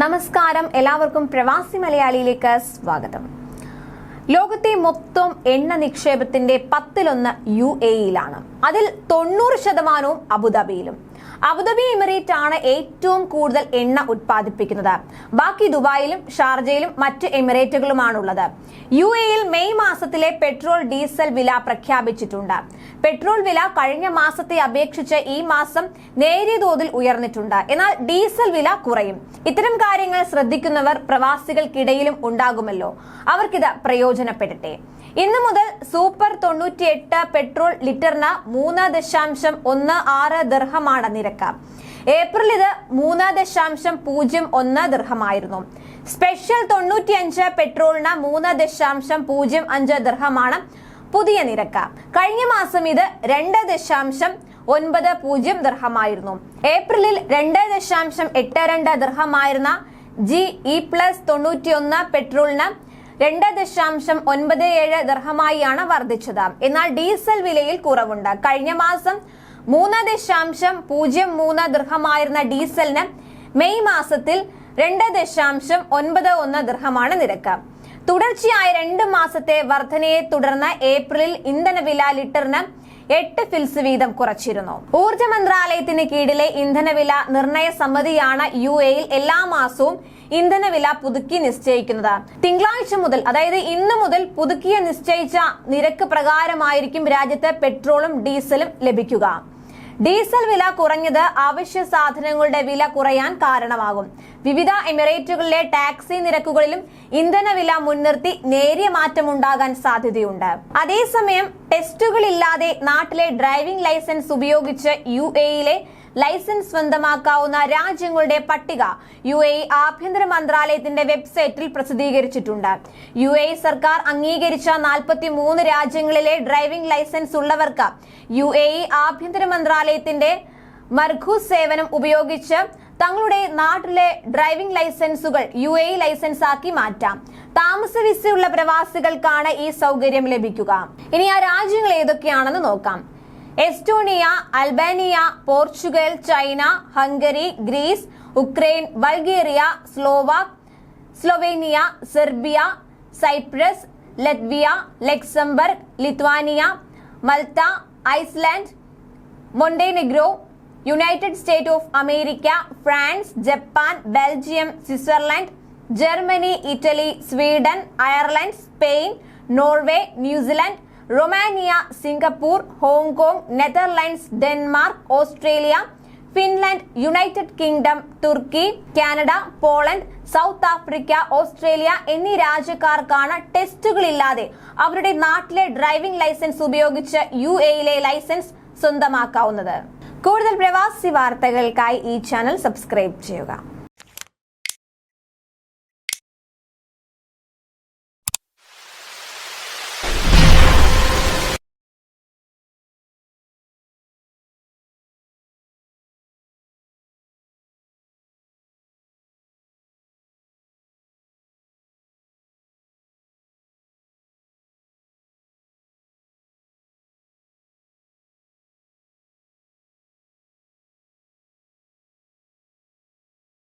നമസ്കാരം. എല്ലാവർക്കും പ്രവാസി മലയാളിയിലേക്ക് സ്വാഗതം. ലോകത്തെ മൊത്തം എണ്ണ നിക്ഷേപത്തിന്റെ പത്തിലൊന്ന് യു എയിലാണ് അതിൽ തൊണ്ണൂറ് ശതമാനവും അബുദാബിയിലും. അബുദാബി എമിറേറ്റ് ആണ് ഏറ്റവും കൂടുതൽ എണ്ണ ഉത്പാദിപ്പിക്കുന്നത്. ബാക്കി ദുബായിലും ഷാർജയിലും മറ്റ് എമിറേറ്റുകളുമാണുള്ളത്. യു എയിൽ മെയ് മാസത്തിലെ പെട്രോൾ ഡീസൽ വില പ്രഖ്യാപിച്ചിട്ടുണ്ട്. പെട്രോൾ വില കഴിഞ്ഞ മാസത്തെ അപേക്ഷിച്ച് ഈ മാസം നേരിയ തോതിൽ ഉയർന്നിട്ടുണ്ട്. എന്നാൽ ഡീസൽ വില കുറയും. ഇത്തരം കാര്യങ്ങൾ ശ്രദ്ധിക്കുന്നവർ പ്രവാസികൾക്കിടയിലും ഉണ്ടാകുമല്ലോ. അവർക്കിത് പ്രയോജനപ്പെടട്ടെ. ഇന്നു മുതൽ സൂപ്പർ തൊണ്ണൂറ്റിയെട്ട് പെട്രോൾ ലിറ്ററിന് മൂന്ന് ദശാംശം ഒന്ന് ആറ് ദർഹമാണ് നിരക്ക്. ഏപ്രിൽ ഇത് മൂന്ന് ദശാംശം പൂജ്യം ഒന്ന് ദൃഹമായിരുന്നു സ്പെഷ്യൽ തൊണ്ണൂറ്റിയഞ്ച് പെട്രോളിന് മൂന്ന് ദശാംശം പൂജ്യം അഞ്ച് ദൃഹമാണ് പുതിയ നിരക്ക്. കഴിഞ്ഞ മാസം ഇത് രണ്ട് ദശാംശം ഒൻപത് പൂജ്യം ദൃഹമായിരുന്നു ഏപ്രിലിൽ രണ്ട് ദശാംശം എട്ട് രണ്ട് ദൃഹമായിരുന്ന ജി ഇ പ്ലസ് തൊണ്ണൂറ്റിയൊന്ന് പെട്രോളിന് രണ്ട് ദശാംശം ഒൻപത് ഏഴ് ദൃഹമായിയാണ് വർദ്ധിച്ചത്. എന്നാൽ ഡീസൽ വിലയിൽ കുറവുണ്ട്. കഴിഞ്ഞ മാസം മൂന്ന് ദശാംശം പൂജ്യം മൂന്ന് ദൃഹമായിരുന്ന ഡീസലിന് മെയ് മാസത്തിൽ രണ്ട് ദശാംശം ഒൻപത് ഒന്ന് ദൃഹമാണ് നിരക്ക്. തുടർച്ചയായ രണ്ട് മാസത്തെ വർധനയെ തുടർന്ന് ഏപ്രിലിൽ ഇന്ധനവില ലിറ്ററിന് എട്ട് ഫിൽസ് വീതം കുറച്ചിരുന്നു. ഊർജ മന്ത്രാലയത്തിന് കീഴിലെ ഇന്ധനവില നിർണയ സമിതിയാണ് യു എയിൽ എല്ലാ മാസവും ഇന്ധനവില പുതുക്കി നിശ്ചയിക്കുന്നത്. തിങ്കളാഴ്ച മുതൽ അതായത് ഇന്ന് മുതൽ പുതുക്കിയ നിശ്ചയിച്ച നിരക്ക് പ്രകാരമായിരിക്കും രാജ്യത്ത് പെട്രോളും ഡീസലും ലഭിക്കുക. ഡീസൽ വില കുറഞ്ഞത് അവശ്യ സാധനങ്ങളുടെ വില കുറയാൻ കാരണമാകും. വിവിധ എമിറേറ്റുകളിലെ ടാക്സി നിരക്കുകളിലും ഇന്ധനവില മുൻനിർത്തി നേരിയ മാറ്റം മാറ്റമുണ്ടാകാൻ സാധ്യതയുണ്ട്. അതേസമയം ടെസ്റ്റുകളില്ലാതെ നാട്ടിലെ ഡ്രൈവിംഗ് ലൈസൻസ് ഉപയോഗിച്ച് യു എയിലെ ലൈസൻസ് സ്വന്തമാക്കാവുന്ന രാജ്യങ്ങളുടെ പട്ടിക യു എ ആഭ്യന്തര മന്ത്രാലയത്തിന്റെ വെബ്സൈറ്റിൽ പ്രസിദ്ധീകരിച്ചിട്ടുണ്ട്. യു എ സർക്കാർ അംഗീകരിച്ച നാൽപ്പത്തി മൂന്ന് രാജ്യങ്ങളിലെ ഡ്രൈവിംഗ് ലൈസൻസ് ഉള്ളവർക്ക് യു എ ആഭ്യന്തര മന്ത്രാലയത്തിന്റെ മർഖൂസ് സേവനം ഉപയോഗിച്ച് തങ്ങളുടെ നാട്ടിലെ ഡ്രൈവിംഗ് ലൈസൻസുകൾ യു എ ലൈസൻസ് ആക്കി മാറ്റാം. താമസ വിസയുള്ള പ്രവാസികൾക്കാണ് ഈ സൗകര്യം ലഭിക്കുക. ഇനി ആ രാജ്യങ്ങൾ ഏതൊക്കെയാണെന്ന് നോക്കാം. Estonia Albania Portugal China Hungary Greece Ukraine Bulgaria Slovak Slovenia Serbia Cyprus Latvia Luxembourg Lithuania Malta Iceland Montenegro United State of America France Japan Belgium Switzerland Germany Italy Sweden Ireland Spain Norway New Zealand Romania Singapore Hong Kong Netherlands Denmark Australia Finland United Kingdom Turkey Canada Poland South Africa Australia എന്നീ രാജ്യക്കാർക്കാണ് ടെസ്റ്റുകളില്ലാതെ അവരുടെ നാട്ടിലെ driving licence ഉപയോഗിച്ച് U എയിലെ licence സ്വന്തമാക്കാവുന്നത്. കൂടുതൽ പ്രവാസി വാർത്തകൾക്കായി ഈ ചാനൽ സബ്സ്ക്രൈബ് ചെയ്യുക.